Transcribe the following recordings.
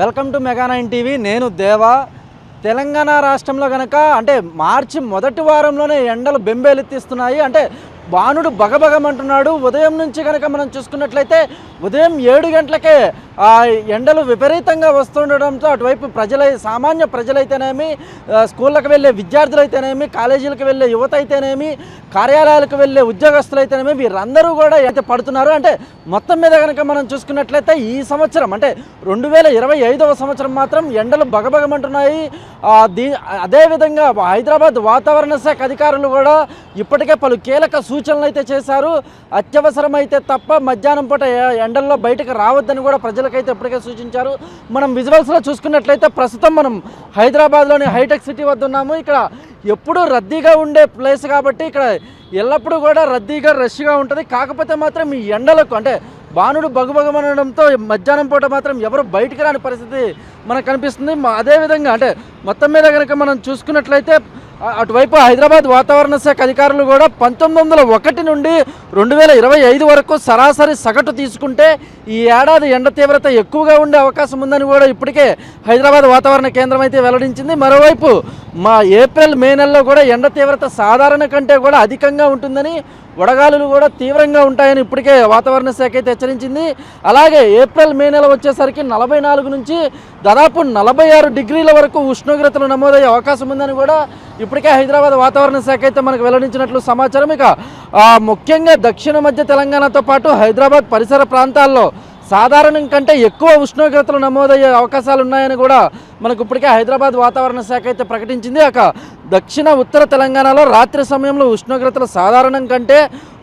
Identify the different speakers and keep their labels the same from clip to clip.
Speaker 1: Welcome to mega nine TV. నేను దేవా. తెలంగాణ రాష్ట్రంలో కనుక అంటే మార్చి మొదటి వారంలోనే ఎండలు బెంబేలెత్తిస్తున్నాయి. అంటే బాణుడు బగబగమంటున్నాడు. ఉదయం నుంచి కనుక మనం చూసుకున్నట్లయితే ఉదయం ఏడు గంటలకే ఆ ఎండలు విపరీతంగా వస్తుండడంతో అటువైపు ప్రజలై సామాన్య ప్రజలైతేనేమి స్కూళ్ళకు వెళ్ళే విద్యార్థులైతేనేమి కాలేజీలకు వెళ్ళే యువత అయితేనేమి కార్యాలయాలకు వెళ్ళే ఉద్యోగస్తులైతేనేమి వీరందరూ కూడా అయితే పడుతున్నారు అంటే మొత్తం మీద కనుక మనం చూసుకున్నట్లయితే ఈ సంవత్సరం అంటే రెండు వేల ఇరవై ఐదవ సంవత్సరం మాత్రం ఎండలు బగబగమంటున్నాయి. దీ అదేవిధంగా హైదరాబాద్ వాతావరణ శాఖ అధికారులు కూడా ఇప్పటికే పలు కీలక సూచనలు అయితే చేశారు. అత్యవసరమైతే తప్ప మధ్యాహ్నం పూట ఎండల్లో బయటకు రావద్దని కూడా ప్రజలు ప్రజలకైతే ఇప్పటికే సూచించారు. మనం విజువల్స్లో చూసుకున్నట్లయితే ప్రస్తుతం మనం హైదరాబాద్లోని హైటెక్ సిటీ వద్ద ఉన్నాము. ఇక్కడ ఎప్పుడూ రద్దీగా ఉండే ప్లేస్ కాబట్టి ఇక్కడ ఎల్లప్పుడూ కూడా రద్దీగా రష్గా ఉంటుంది. కాకపోతే మాత్రం ఈ ఎండలకు అంటే బాణుడు బగుబగమనడంతో మధ్యాహ్నం పూట మాత్రం ఎవరు బయటికి రాని పరిస్థితి మనకు కనిపిస్తుంది. అదేవిధంగా అంటే మొత్తం మీద కనుక మనం చూసుకున్నట్లయితే అటువైపు హైదరాబాద్ వాతావరణ శాఖ అధికారులు కూడా పంతొమ్మిది వందల ఒకటి నుండి రెండు వేల ఇరవై ఐదు వరకు సరాసరి సగటు తీసుకుంటే ఈ ఏడాది ఎండ తీవ్రత ఎక్కువగా ఉండే అవకాశం ఉందని కూడా ఇప్పటికే హైదరాబాద్ వాతావరణ కేంద్రం అయితే వెల్లడించింది. మరోవైపు మా ఏప్రిల్ మే నెలలో కూడా ఎండ తీవ్రత సాధారణ కంటే కూడా అధికంగా ఉంటుందని వడగాలులు కూడా తీవ్రంగా ఉంటాయని ఇప్పటికే వాతావరణ శాఖ అయితే హెచ్చరించింది. అలాగే ఏప్రిల్ మే నెల వచ్చేసరికి నలభై నాలుగు నుంచి దాదాపు నలభై ఆరు డిగ్రీల వరకు ఉష్ణోగ్రతలు నమోదయ్యే అవకాశం ఉందని కూడా ఇప్పటికే హైదరాబాద్ వాతావరణ శాఖ అయితే మనకు వెల్లడించినట్లు సమాచారం. ఇక ముఖ్యంగా దక్షిణ మధ్య తెలంగాణతో పాటు హైదరాబాద్ పరిసర ప్రాంతాల్లో సాధారణం కంటే ఎక్కువ ఉష్ణోగ్రతలు నమోదయ్యే అవకాశాలు ఉన్నాయని కూడా మనకు ఇప్పటికే హైదరాబాద్ వాతావరణ శాఖ అయితే ప్రకటించింది. అక దక్షిణ ఉత్తర తెలంగాణలో రాత్రి సమయంలో ఉష్ణోగ్రతలు సాధారణం కంటే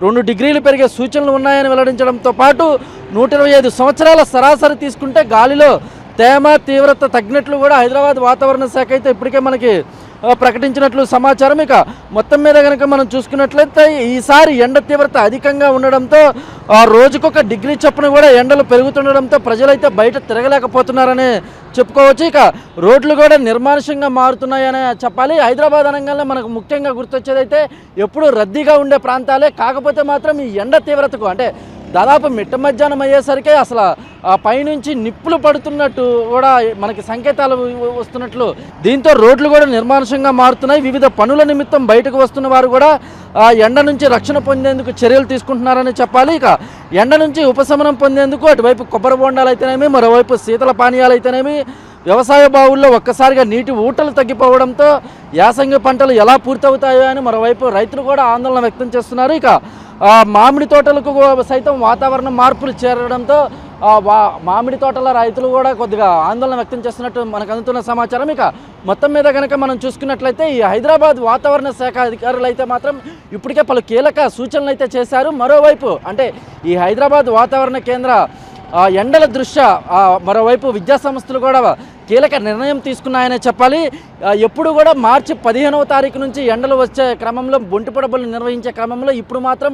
Speaker 1: రెండు డిగ్రీలు పెరిగే సూచనలు ఉన్నాయని వెల్లడించడంతో పాటు నూట ఇరవై ఐదు సంవత్సరాల సరాసరి తీసుకుంటే గాలిలో తేమ తీవ్రత తగ్గినట్లు కూడా హైదరాబాద్ వాతావరణ శాఖ అయితే ఇప్పటికే మనకి ప్రకటించినట్లు సమాచారం. ఇక మొత్తం మీద కనుక మనం చూసుకున్నట్లయితే ఈసారి ఎండ తీవ్రత అధికంగా ఉండడంతో ఆ, రోజుకొక డిగ్రీ చొప్పున కూడా ఎండలు పెరుగుతుండడంతో ప్రజలైతే బయట తిరగలేకపోతున్నారని చెప్పుకోవచ్చు. ఇక రోడ్లు కూడా నిర్మానుష్యంగా మారుతున్నాయని చెప్పాలి. హైదరాబాద్ అనగానే మనకు ముఖ్యంగా గుర్తొచ్చేది అయితే రద్దీగా ఉండే ప్రాంతాలే. కాకపోతే మాత్రం ఈ ఎండ తీవ్రతకు అంటే దాదాపు మిట్ట మధ్యాహ్నం అయ్యేసరికి అసలు ఆ పైనుంచి నిప్పులు పడుతున్నట్టు కూడా మనకి సంకేతాలు వస్తున్నట్లు దీంతో రోడ్లు కూడా నిర్మానుషంగా మారుతున్నాయి. వివిధ పనుల నిమిత్తం బయటకు వస్తున్న వారు కూడా ఆ ఎండ నుంచి రక్షణ పొందేందుకు చర్యలు తీసుకుంటున్నారని చెప్పాలి. ఇక ఎండ నుంచి ఉపశమనం పొందేందుకు అటువైపు కొబ్బరి బొండాలు అయితేనేమి మరోవైపు శీతల పానీయాలు అయితేనేమి వ్యవసాయ బావుల్లో ఒక్కసారిగా నీటి ఊటలు తగ్గిపోవడంతో యాసంగి పంటలు ఎలా పూర్తవుతాయో అని మరోవైపు రైతులు కూడా ఆందోళన వ్యక్తం చేస్తున్నారు. ఇక మామిడి తోటలకు సైతం వాతావరణ మార్పులు చేరడంతో వా మామిడి తోటల రైతులు కూడా కొద్దిగా ఆందోళన వ్యక్తం చేస్తున్నట్టు మనకు అందుతున్న సమాచారం. ఇక మొత్తం మీద కనుక మనం చూసుకున్నట్లయితే ఈ హైదరాబాద్ వాతావరణ శాఖ అధికారులు అయితే మాత్రం ఇప్పటికే పలు కీలక సూచనలు అయితే చేశారు. మరోవైపు అంటే ఈ హైదరాబాద్ వాతావరణ కేంద్ర ఎండల దృష్ట్యా మరోవైపు విద్యాసంస్థలు కూడా కీలక నిర్ణయం తీసుకున్నాయనే చెప్పాలి. ఎప్పుడు కూడా మార్చి పదిహేనవ తారీఖు నుంచి ఎండలు వచ్చే క్రమంలో ఒంటిపడబడులు నిర్వహించే క్రమంలో ఇప్పుడు మాత్రం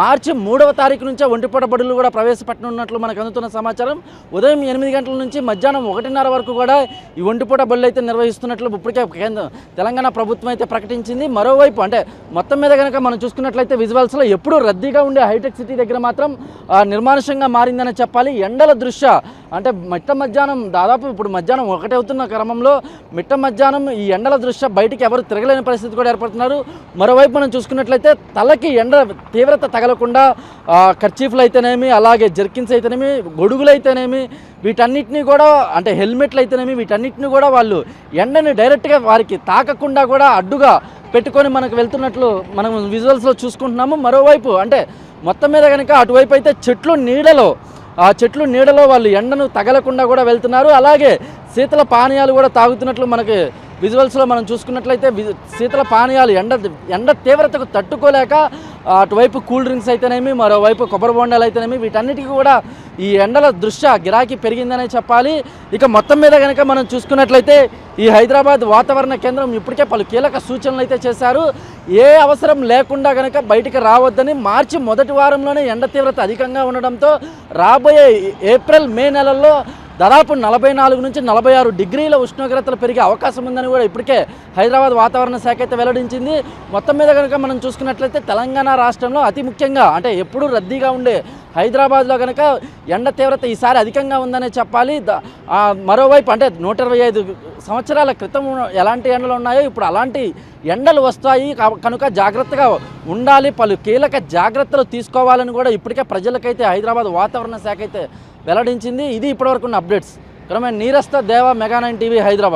Speaker 1: మార్చి మూడవ తారీఖు నుంచే ఒంటిపడబడులు కూడా ప్రవేశపెట్టనున్నట్లు మనకు అందుతున్న సమాచారం. ఉదయం ఎనిమిది గంటల నుంచి మధ్యాహ్నం ఒకటిన్నర వరకు కూడా ఈ ఒంటిపూట బడులు అయితే నిర్వహిస్తున్నట్లు ఇప్పటికే కేంద్ర తెలంగాణ ప్రభుత్వం అయితే ప్రకటించింది. మరోవైపు అంటే మొత్తం మీద కనుక మనం చూసుకున్నట్లయితే విజువల్స్లో ఎప్పుడూ రద్దీగా ఉండే హైటెక్ సిటీ దగ్గర మాత్రం నిర్మానుషంగా మారిందనే మారిందని చెప్పాలి. ఎండల దృష్ట్యా అంటే మిట్ట మధ్యాహ్నం దాదాపు ఇప్పుడు మధ్యాహ్నం ఒకటే అవుతున్న క్రమంలో మిట్ట మధ్యాహ్నం ఈ ఎండల దృష్ట్యా బయటికి ఎవరు తిరగలేని పరిస్థితి కూడా ఏర్పడుతున్నారు. మరోవైపు మనం చూసుకున్నట్లయితే తలకి ఎండ తీవ్రత తగలకుండా కర్చీఫ్లు అయితేనేమి అలాగే జర్కిన్స్ అయితేనేమి గొడుగులు అయితేనేమి వీటన్నిటిని కూడా అంటే హెల్మెట్లు అయితేనేమి వీటన్నిటిని కూడా వాళ్ళు ఎండని డైరెక్ట్గా వారికి తాకకుండా కూడా అడ్డుగా పెట్టుకొని మనకు వెళ్తున్నట్లు మనం విజువల్స్లో చూసుకుంటున్నాము. మరోవైపు అంటే మొత్తం మీద కనుక అటువైపు అయితే చెట్లు నీడలో ఆ చెట్లు నీడలో వాళ్ళు ఎండను తగలకుండా కూడా వెళ్తున్నారు. అలాగే శీతల పానీయాలు కూడా తాగుతున్నట్లు మనకి విజువల్స్లో మనం చూసుకున్నట్లయితే వి- శీతల పానీయాలు ఎండ ఎండ తీవ్రతకు తట్టుకోలేక అటువైపు కూల్ డ్రింక్స్ అయితేనేమి మరోవైపు కొబ్బరి బొండాలు అయితేనేమి వీటన్నిటికీ కూడా ఈ ఎండల దృష్ట్యా గిరాకీ పెరిగిందనే చెప్పాలి. ఇక మొత్తం మీద కనుక మనం చూసుకున్నట్లయితే ఈ హైదరాబాద్ వాతావరణ కేంద్రం ఇప్పటికే పలు కీలక సూచనలు అయితే చేశారు. ఏ అవసరం లేకుండా కనుక బయటికి రావద్దని మార్చి మొదటి వారంలోనే ఎండ తీవ్రత అధికంగా ఉండడంతో రాబోయే ఏప్రిల్ మే నెలల్లో దాదాపు నలభై నాలుగు నుంచి నలభై ఆరు డిగ్రీల ఉష్ణోగ్రతలు పెరిగే అవకాశం ఉందని కూడా ఇప్పటికే హైదరాబాద్ వాతావరణ శాఖ అయితే వెల్లడించింది. మొత్తం మీద కనుక మనం చూసుకున్నట్లయితే తెలంగాణ రాష్ట్రంలో అతి ముఖ్యంగా అంటే ఎప్పుడూ రద్దీగా ఉండే హైదరాబాద్లో కనుక ఎండ తీవ్రత ఈసారి అధికంగా ఉందనే చెప్పాలి. మరోవైపు అంటే నూట ఇరవై ఐదు సంవత్సరాల క్రితం ఎలాంటి ఎండలు ఉన్నాయో ఇప్పుడు అలాంటి ఎండలు వస్తాయి. కనుక జాగ్రత్తగా ఉండాలి. పలు కీలక జాగ్రత్తలు తీసుకోవాలని కూడా ఇప్పటికే ప్రజలకైతే హైదరాబాద్ వాతావరణ శాఖ అయితే వెల్లడించింది. ఇది ఇప్పటివరకు ఉన్న అప్డేట్స్. క్రమేణ నీరస్త దేవ మెగానైన్ టీవీ హైదరాబాద్.